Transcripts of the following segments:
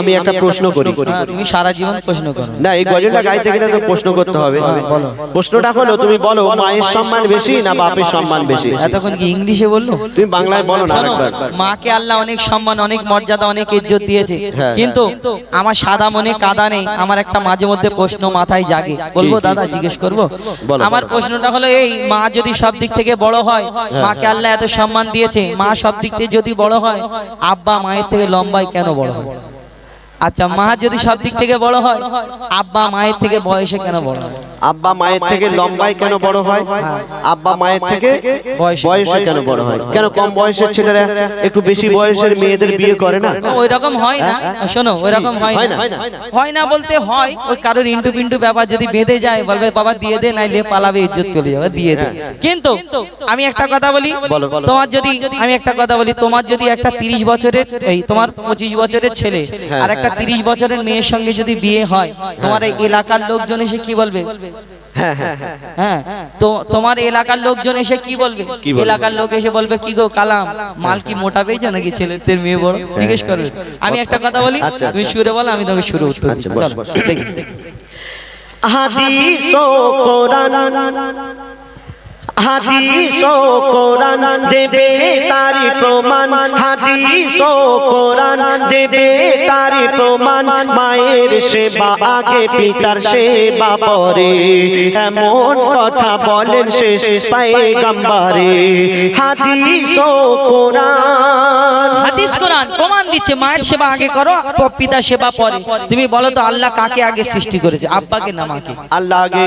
আমি একটা প্রশ্ন করি। হ্যাঁ, তুমি সারা জীবন প্রশ্ন করো। না এই গজলটা গাইতে গেলে তো প্রশ্ন করতে হবে। হ্যাঁ, প্রশ্নটা হলো তুমি বলো মায়ের সম্মান বেশি না বাপের সম্মান বেশি? এতক্ষণ কি ইংলিশে বলল? তুমি বাংলায় বলো না মাকে আল্লাহ অনেক সম্মান অনেক মর্যাদা অনেক ইজ্জত দিয়েছে। হ্যাঁ, কিন্তু আমার সাদা মনে কাদা নেই আমার একটা মাঝে মধ্যে প্রশ্ন মাথায় জাগে। বলব দাদা জিজ্ঞেস করব? আমার প্রশ্নটা হলো এই মা যদি সব দিক থেকে বড় হয়। মাকে আল্লাহ এত সম্মান দিয়েছে মা সব দিক থেকে যদি বড় হয় আব্বা মায়ের থেকে লম্বায় কেন বড় হয়? আচ্ছা মা যদি সব দিক থেকে বড় হয় আব্বা মায়ের থেকে বয়সে কেন বড় হয়? আব্বা মায়ের থেকে লম্বাই কেন বড় হয়? আব্বা মায়ের থেকে বয়সে। বয়সে কেন বড় হয়? কেন কম বয়সের ছেলেরা একটু বেশি বয়সের মেয়েদের বিয়ে করে না? ওই রকম হয় না। শোনো ওই রকম হয় হয় না? হয় না। বলতে হয় ওই কারোর ইন্টু পিন্টু ব্যাপার যদি বেঁধে যায় বলবে বাবা দিয়ে দে নাইলে পালাবে ইজ্জত চলে যাবে দিয়ে দে। কিন্তু আমি একটা কথা বলি। তোমার যদি আমি একটা কথা বলি তোমার যদি একটা তিরিশ বছরের এই তোমার পঁচিশ বছরের ছেলে হ্যাঁ, আর একটা তিরিশ বছরের মেয়ের সঙ্গে যদি বিয়ে হয় তোমার এই এলাকার লোকজন এসে কি বলবে হ্যাঁ হ্যাঁ হ্যাঁ। হ্যাঁ তো তোমার এলাকার লোকজন এসে কি বলবে এলাকার লোক এসে বলবে কি গো কালাম মাল কি মোটা পেয়েছ নাকি ছেলেদের মেয়ে বড় জিজ্ঞেস করবে আমি একটা কথা বলি আচ্ছা, তুমি আচ্ছা। সুরে বলো আমি তোমাকে সুরে উত্তর। আচ্ছা। দেখি। হাদিস ও কোরআন হাদিস ও কোরআন দেবে তারি প্রমাণ। হাদিস ও কোরআন দেবে তারি প্রমাণ। মায়ের সেবা আগে, পিতার সেবা পরে। এমন কথা বলেন শেষ পায়গাম্বারে। হাদিস ও কোরআন হাদিস কোরআন প্রমাণ দিচ্ছে মায়ের সেবা আগে করো পিতা সেবা পরে। তুমি বলো তো আল্লাহ কাকে আগে সৃষ্টি করেছে? আব্বাকে না মাকে? আল্লাহ আগে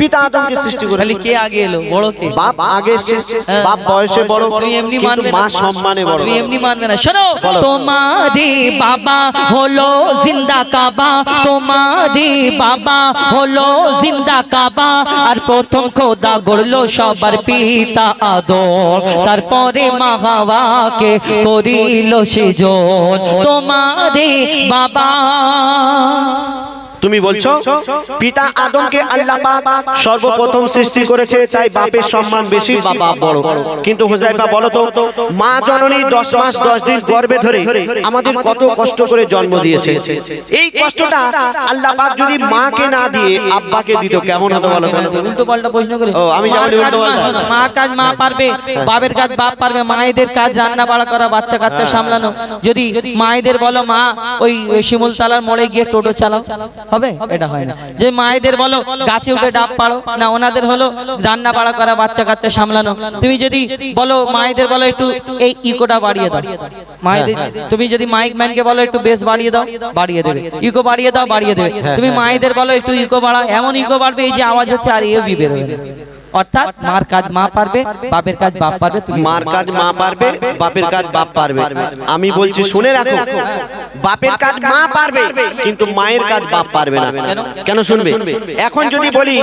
পিতা আদমকে সৃষ্টি করে তাহলে কে আগে এলো? বড় কে? বাপ আগে এসেছে, বাপ বয়সে বড় তুমি এমনি মানবে মা সম্মানে বড়। তুমি এমনি মানবে না। শোনো বলো। তোমারে বাবা হলো জিন্দা কাবা। তোমারে বাবা হলো জিন্দা কাবা। আর প্রথম খোদা গড়লো সবার পিতা আদর। তারপরে মা হাওয়াকে করিল সেজন তোমারে বাবা। তুমি বলছো পিতা আদমকে আল্লাহ সর্বপ্রথম সৃষ্টি করেছে তাই বাপের সম্মান বেশি বা বাপ বড়। কিন্তু হুজাইফা বলো তো মা জননী দশ মাস দশ দিন গর্ভে ধরে আমাদের কত কষ্ট করে জন্ম দিয়েছে। এই কষ্টটা আল্লাহ পাক যদি মাকে না দিয়ে আব্বাকে দিত কেমন হতো বলো? উল্টো পাল্টা প্রশ্ন করে। ও, আমি জানি উল্টো মা- পাল্টা। মার কাজ মা পারবে বাপের কাজ বাপ পারবে মায়েদের কাজ রান্না বাড়া করা বাচ্চা কাচ্চা সামলানো। যদি মায়েদের বলো মা ওই ওই শিমুল তালার মোড়ে গিয়ে টোটো চালাও। হবে? এটা হয় না। যে মায়েদের বলো গাছে উঠে ডাব পাড়ো না ওনাদের হলো রান্না বাড়া করা বাচ্চা কাচ্চা সামলানো। তুমি যদি বলো মায়েদের বলো একটু এই ইকোটা বাড়িয়ে দাও। মায়েদের তুমি যদি মাইক ম্যানকে বলো একটু বেশ বাড়িয়ে দাও বাড়িয়ে দেবে। ইকো বাড়িয়ে দাও বাড়িয়ে দেবে। তুমি মায়েদের বলো একটু ইকো বাড়া এমন ইকো বাড়বে এই যে আওয়াজ হচ্ছে আর এও বিবে বেরোবে। অর্থাৎ মার কাজ মা পারবে বাপের কাজ বাপ পারবে তুমি মার কাজ মা পারবে বাপের কাজ বাপ পারবে। আমি বলছি শুনে রাখো বাপের কাজ মা পারবে কিন্তু মায়ের কাজ বাপ পারবে না। কেন? কেন শুনবে? এখন যদি বলি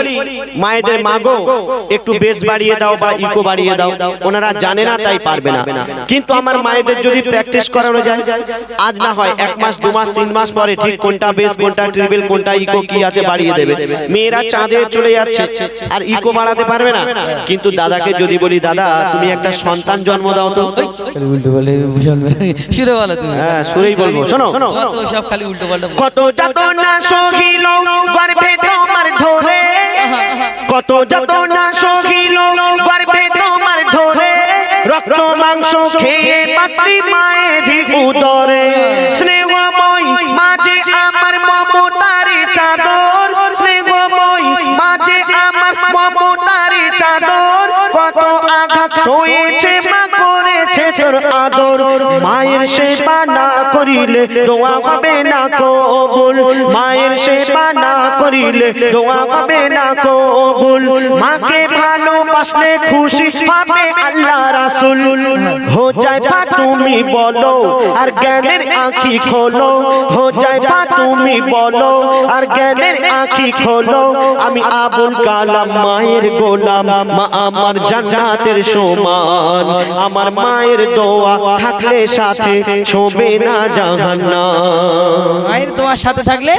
মায়েদের মাগো একটু বেশ বাড়িয়ে দাও বা ইকো বাড়িয়ে দাও ওনারা জানে না তাই পারবে না। কিন্তু আমার মায়েদের যদি প্র্যাকটিস করানো যায় আজ না হয় এক মাস দু মাস তিন মাস পরে ঠিক কোনটা বেশ কোনটা ট্রিবেল কোনটা ইকো কি আছে বাড়িয়ে দেবে। মেয়েরা চাঁদে চলে যাচ্ছে আর ইকো বাড়াতে পারবে না। কিন্তু দাদাকে যদি বলি দাদা তুমি একটা সন্তান জন্ম দাও তো। উল্টো বলে শুনে বলো তুমি। হ্যাঁ সুরেই বলব। শোনো। কত সব খালি উল্টো পাল্টা কত যাতনা সহিল গর্ভে তোমার ধরে। কত যাতনা সহিল গর্ভে তোমার ধরে। রক্ত মাংস খেয়ে বাঁচলি মায়ের উদরে। স্নেহময় মাঝে সয়েছে মা করেছে তোর আদর। মায়ের সেবা না করিলে দোয়া হবে না কবুল। মায়ের সেবা না করিলে দোয়া না কবুল। মাকে ভালোবাসলে খুশি হবে আল্লাহ রাসূল। হো যায় তুমি বলো, আর জ্ঞানের আঁখি খোলো। হো যায় তুমি বলো, আর জ্ঞানের আঁখি খোলো। আমি আবুল কালাম মায়ের গোলাম, মা আমার জান্নাতের সমান। আমার মায়ের দোয়া থাকলে সাথে ছোবে না জাহান্নাম। মায়ের তোমার সাথে থাকলে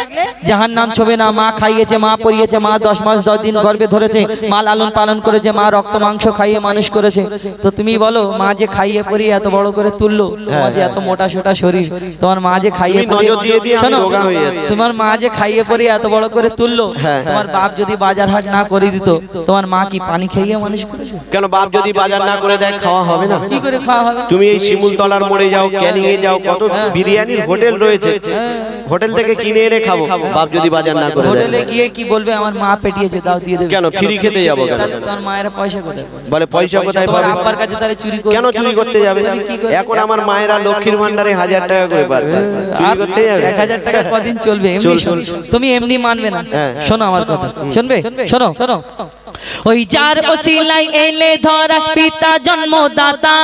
জাহান ছবে না মা খাইয়েছে মা পরিয়েছে মা দশ মাস দশ দিন গর্ভে ধরেছে মা লালন পালন করেছে মা রক্ত মাংস খাইয়ে মানুষ করেছে। তো তুমি বলো মা যে খাইয়ে পরিয়ে এত বড় করে তুললো তোমার যে এত মোটা সোটা শরীর তোমার মা যে খাইয়ে শোনো হয়ে। তোমার মা যে খাইয়ে পরিয়ে এত বড় করে তুললো হ্যাঁ, তোমার বাপ যদি বাজার হাট না করে দিত তোমার মা কি পানি খাইয়ে মানুষ করেছে? কেন বাপ যদি বাজার না করে দেয় খাওয়া হবে না? কি করে খাওয়া হবে? তুমি এই শিমুল তলার মোড়ে যাও ক্যানিং এ যাও কত বিরিয়ানির হোটেল রয়েছে। হোটেল থেকে কিনে এনে খাব বাপ যদি বাজার না করে হোটেলে গিয়ে কি বলবে? আমার মা পেটিয়েছে দাও দিয়ে দেবে। কেন? ফ্রি খেতে যাব কেন? তোমার মায়ের পয়সা কোথায়? বলে পয়সা কোথায় পাবে? আব্বার কাছে তাহলে চুরি করে কেন চুরি করতে যাবে? এখন আমার মায়েরা লক্ষ্মীর ভান্ডারে হাজার টাকা করে পাচ্ছে। চুরি করতে যাবে? এক হাজার টাকা কদিন চলবে এমনি। তুমি এমনি মানবে না। হ্যাঁ। শোনো আমার কথা। শুনবে? শোনো? শোনো। ওই যার ওসিলাই এলে ধরা পিতা জন্মদাতা।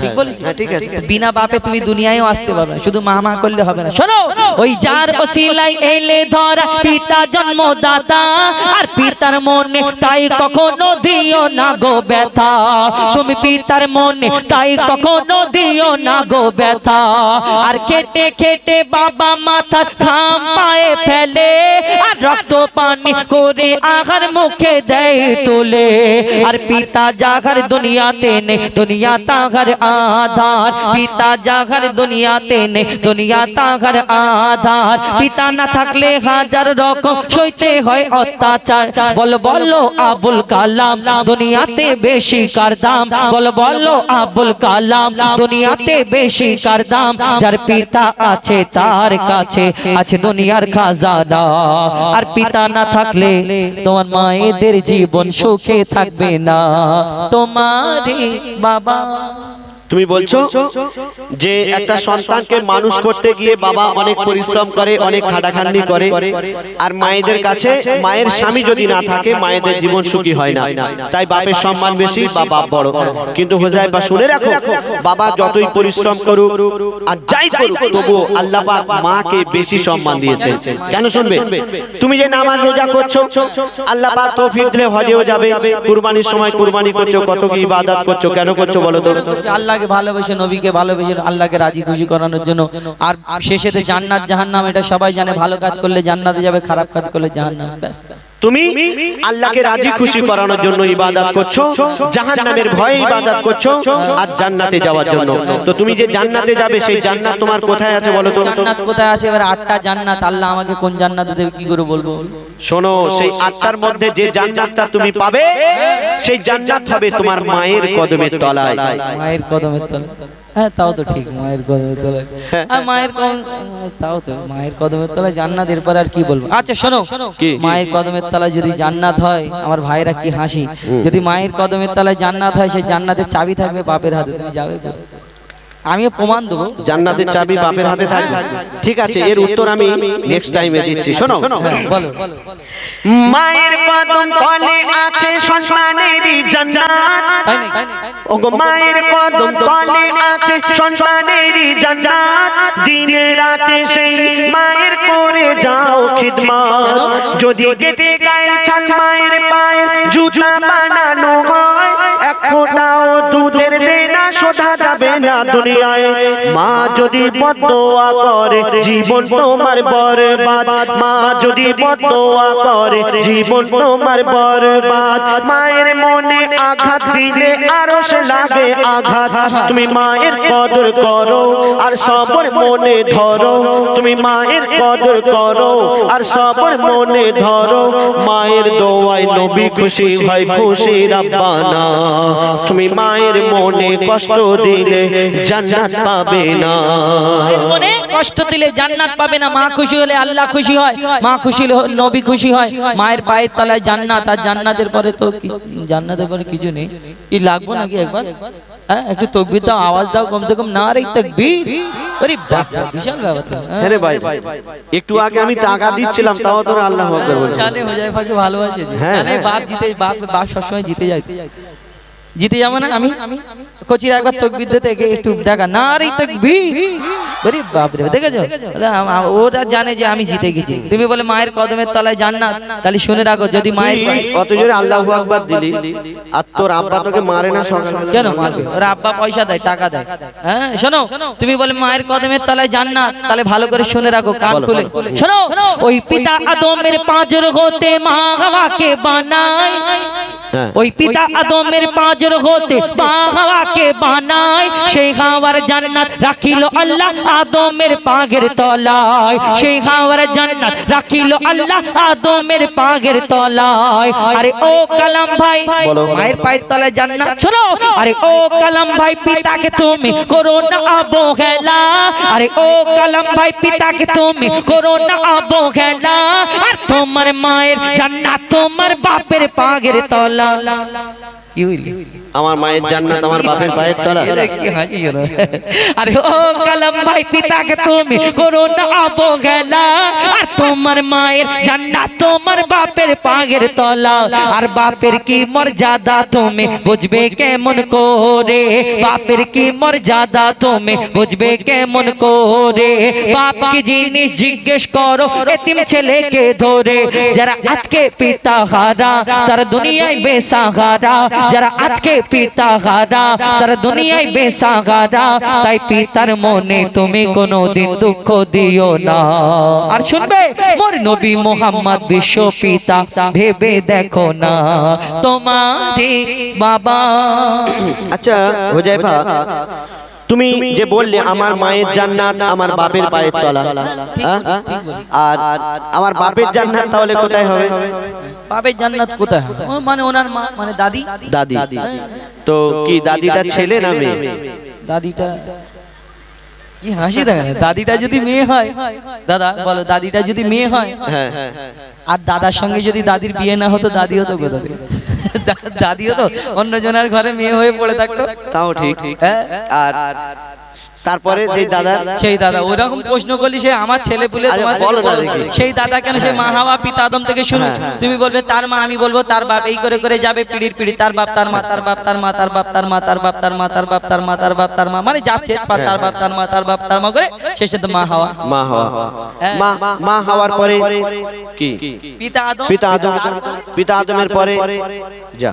ঠিক হ্যাঁ। বলেছি? হ্যাঁ, ঠিক আছে। বিনা বাপে তুমি দুনিয়ায়ও আসতে পারবে শুধু মা মা করলে হবে না। শোনো ওই যার ওসিলাই এলে ধরা পিতা জন্মদাতা আর পিতার মনে তাই কখনো দিও না গো ব্যথা। তুমি পিতার মনে তাই কখনো দিও না গো ব্যথা। আর কেটে কেটে বাবা মাথা খাম পায়ে ফেলে আর রক্ত পানি করে আহার মুখে দেয় তোলে। আর পিতা জাগার দুনিয়াতে নে দুনিয়া তাহার আধার, পিতা জাগার দুনিয়াতে নে দুনিয়া তাহার আধার। পিতা না থাকলে হাজার রকম সইতে হয় অত্যাচার। বল, বলো, আবুল কালাম, দুনিয়াতে বেশি কার দাম? বল, বলো, আবুল কালাম, দুনিয়াতে বেশি কার দাম? যার পিতা আছে তার কাছে আছে দুনিয়ার খাজানা। আর পিতা না থাকলে তোমার মায়েদের জীবন সুখে থাকবে না। তোমারে বাবা তুমি বলছো যে একটা সন্তানকে মানুষ করতে গিয়ে বাবা অনেক পরিশ্রম করে অনেক খাটাখাটনি করে আর মায়েদের কাছে মায়ের স্বামী যদি না থাকে মায়েদের জীবন সুখী হয় না। তাই বাপের সম্মান বেশি বা বাপ বড়। কিন্তু হোজাইফা শুনে রাখো বাবা যতই পরিশ্রম করুক আর যাই করুক তবুও আল্লাহ পাক মাকে বেশি সম্মান দিয়েছে কেন শুনবে? তুমি যে নামাজ রোজা করছ আল্লাহ পাক তৌফিক দিলে হজেও যাবে কুরবানির সময় কুরবানি করছ কত কি ইবাদত করছ কেন করছ বলো তো আল্লাহকে ভালোবেসে, নবীকে ভালোবেসে, আল্লাহকে রাজি খুশি করানোর জন্য। আর শেষেতে জান্নাত, জাহান্নাম, এটা সবাই জানে। ভালো কাজ করলে জান্নাতে যাবে, খারাপ কাজ করলে জাহান্নাম। ব্যাস। তুমি আল্লাহকে রাজি খুশি করানোর জন্য ইবাদত করছ জাহান্নামের ভয়ে ইবাদত করছ আর জান্নাতে যাওয়ার জন্য। তো তুমি যে জান্নাতে যাবে সেই জান্নাত তোমার কোথায় আছে বলো তো জান্নাত কোথায় আছে? এবার আটটা জান্নাত আল্লাহ আমাকে কোন জান্নাতে দেবে কি করে বলব? শোনো সেই আটটার মধ্যে যে জান্নাতটা তুমি পাবে সেই জান্নাত হবে তোমার মায়ের কদমের তলায়। মায়ের কদমের তলায়। হ্যাঁ তাও তো ঠিক মায়ের কদমের তলায়। আর মায়ের তাও তো মায়ের কদমের তলায় জান্নাত এরপর আর কি বলব? আচ্ছা শোনো কি? মায়ের কদমের তলায় যদি জান্নাত হয় আমার ভাইরা কি হাসি? যদি মায়ের কদমের তলায় জান্নাত হয় সেই জান্নাতের চাবি থাকবে বাপের হাতে তুমি যাবে আমিও প্রমাণ দেবো। জান্নাতের চাবি বাপের হাতে থাকবে। ঠিক আছে এর উত্তর আমি নেক্সট টাইমে দিচ্ছি। শোনো? বলো মায়ের কদম তলে আছে সম্মানেরই জান্নাত। নাকি? ওগো মায়ের কদম তলে আছে সন্তানেরই জান্নাত। দিনে রাতে সেই মায়ের করে যাও খিদমত। যদি কেটে গায়ের ছাল মায়ের পায়ের জুতা বানানো হয় যাবে না দুনিয়ায়। মা যদি বদোয়া করে, জীবন তোমার বরবাদ। মা যদি বদোয়া করে, জীবন তোমার বরবাদ। মায়ের মনে আঘাত দিলে আরও সে লাগে আঘাত। তুমি মায়ের কদর করো। আর সবর মনে ধরো, তুমি মায়ের কদর করো, আর সবর মনে ধরো, মায়ের দোয়ায় নবী খুশি হয় খুশি রাব্বানা। তুমি মায়ের মনে কষ্ট দিলে জান্নাত পাবে না। মনে কষ্ট দিলে জান্নাত পাবে না, মা খুশি হলে আল্লাহ খুশি হয়, মা খুশি হলে নবী খুশি হয়, মায়ের পায়ের তলায় জান্নাত, আর জান্নাতের পরে তো জান্নাতের পরে কিছু নেই। কি লাগবো নাকি একবার? হ্যাঁ একটু তকবির দাও, আওয়াজ দাও, কমসে কম না রে, তকবীর। আরে বাহ বিশাল ব্যাপার তো হ্যাঁ। হ্যাঁ রে ভাই একটু আগে আমি টাকা দিচ্ছিলাম তাও তোরা আল্লাহ আকবার বলছিস হোজাইফাকে ভালোবাসে। হ্যাঁ, হ্যাঁ। বাপ জিতে বাপ বাপ সবসময় জিতে যায় জিতে যাব না আমি কচির একবার তকবির দিতে একটু দেখা। না রে তকবির। বলি বাপরে দেখেছ? ওরা জানে যে আমি জিতে গেছি। তুমি বলে মায়ের কদমের তলায় জান্নাত। তাহলে শুনে রাখো যদি মায়ের অত জোরে আল্লাহু আকবার দিলি আর তোর আব্বা তোকে মারে না সকাল। কেন মারবে? ওরা আব্বা পয়সা দেয় টাকা দেয়। হ্যাঁ শোনো তুমি বলে মায়ের কদমের তলায় জান্নাত তাহলে ভালো করে শুনে রাখো কান খুলে। শোনো ওই পিতা আদমের পাঁজর হতে মা হাওয়াকে বানায়। হ্যাঁ। ওই পিতা আদমের পাঁজর হতে মা হাওয়াকে বানায় সেই হাওয়ার জান্নাত রাখিল আল্লাহ আদমের পাগের তলায়। সেই হাওয়ার জান্নাত রাখিল আল্লাহ আদমের পাগের তলায়। আরে ও কালাম ভাই। মায়ের পায়ের তলায় জান্নাত শোনো। আরে ও কালাম ভাই পিতাকে তুমি করো না অবহেলা। আরে ও কালাম ভাই পিতাকে তুমি করো না অবহেলা। আর তোমার মায়ের জান্নাত তোমার বাপের পাগের তলা। কি হইলি? আমার মায়ের জান্নাত আমার বাপের পায়ের তলা? আরে ও কালাম ভাই পিতাকে তুমি করো না অবহেলা আর তোমার মায়ের জান্নাত তোমার বাপের পাগের তলা। আর বাপের কি মর্যাদা তুমি বুঝবে কেমন করে? বাপের কি মর্যাদা তুমি বুঝবে কেমন করে? বাপ কি জিনিস জিজ্ঞেস করো এতিম ছেলেকে ধরে। যারা আজকে পিতা হারা তার দুনিয়ায় বেসাহারা। যারা আজকে পিতা হারা তার দুনিয়ায় বেসাহারা তাই পিতার মনে তুমি কোনোদিন দুঃখ দিও না। আর শুনবে মোর নবী মোহাম্মদ বিশ্ব পিতা ভেবে দেখো না। তোমারে বাবা। আচ্ছা হুজাইফা তুমি যে বললে আমার মায়ের জান্নাত আমার বাপের পায়ের তলা। হ্যাঁ? আর আমার বাপের জান্নাত তাহলে কোথায় হবে? পাবে জান্নাত কোথায় মানে ওনার মা মানে দাদি? দাদি। তো কি দাদিটা ছেলে না মেয়ে? দাদিটা কি হাসি দেখেন দাদিটা যদি মেয়ে হয় দাদা বলো দাদিটা যদি মেয়ে হয় হ্যাঁ। আর দাদার সঙ্গে যদি দাদির বিয়ে না হতো দাদি হতো কোথা থেকে? দা- দাদি হতো অন্য জনের ঘরে মেয়ে হয়ে পড়ে থাকতো তাও ঠিক হ্যাঁ? আর তারপরে সেই দাদা সেই দাদা ওরকম প্রশ্ন করলি সে আমার ছেলে পুলে। সেই দাদা কেন সে মা হাওয়া পিতা আদম থেকে শুরু হ্যাঁ, হ্যাঁ। তুমি বলবে তার মা আমি বলব তার বাপ এই করে করে যাবে পিড়ির পিড়ি তার বাপ তার মা তার বাপ তার মা তার বাপ তার মা তার বাপ তার মা তার বাপ তার মা তার বাপ তার মা মানে যাচ্ছে তার বাপ তার মা তার বাপ তার মা করে শেষে তো মা হাওয়া মা হওয়া। মা মা হওয়ার পরে কি পিতা আদম পিতা আদম পিতা আদমের পরে যা।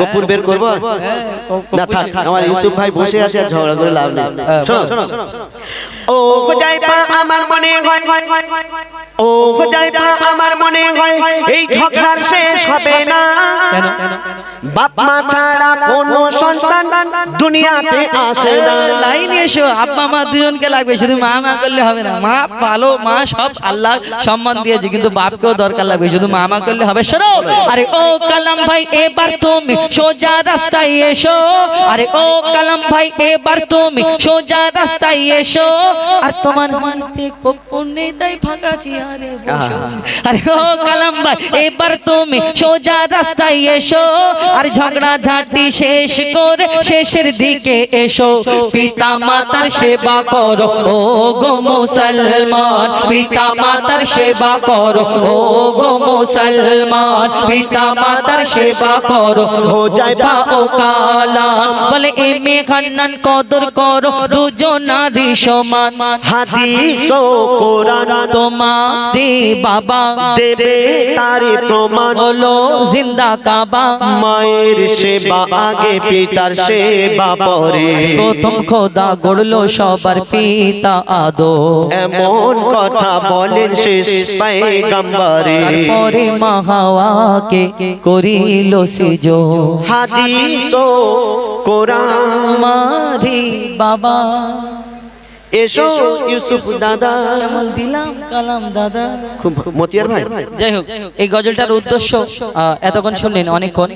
কপুর বের করব? হ্যাঁ, না থাক থাক, আমার ইউসুফ ভাই বসে আছে আর ঝগড়া করে লাভ নেই। হ্যাঁ, শোনো শোনো ও আমার মনে হয়। ও হুজাইফা আমার মনে হয় এই ঝগড়ার শেষ হবে না। কেন? কেন বাপ মা ছাড়া কোনো সন্তান দুনিয়াতে আসে না। লাইন এসো আব্বা মা দুজনকে লাগবে শুধু মা মা করলে হবে না। মা ভালো মা সব আল্লাহ সম্মান দিয়েছে কিন্তু বাপকেও দরকার লাগবে শুধু মা মা করলে হবে। শোনো আরে ও কালাম ভাই এবার তুমি সোজা রাস্তায় এসো। আরে ও কালাম ভাই এবার তুমি সোজা রাস্তায় এসো। আর তোমার হাতে কপ্পন নেই তাই ফাঁকা আরে ও কালাম ভাই এবার তুমি সোজা রাস্তায় এসো। আর ঝগড়া ঝাঁটি শেষ করে শেষের দিকে এসো। পিতা মাতার সেবা করো ও গো মুসলমান। পিতা মাতার সেবা করো ও গো মুসলমান। পিতা মাতার সেবা করো হো যায় যা ও কালাম বলে এমে খান্নান কদর করো দুজনারই সমান। হাদিস ও কোরআন। তোমারে বাবা। দেবে তারে প্রমাণ বলো জিন্দা কাবা। মায়ের সেবা আগে পিতার সেবা পরে। প্রথম খোদা গড়লো সবার পিতা আদো এমন কথা বলেন শেষ পায়গাম্বারে। তারপরে মাহাওয়াকে করিল সিজো। হাদিস ও কোরআন। আমারে বাবা। এসো ইউসুফ দাদা। কেমন দিলাম? কালাম দাদা। খুব মতিয়ার ভাই। যাই হোক এই গজলটার উদ্দেশ্য আহ, এতক্ষণ শুনলেন অনেকক্ষণ।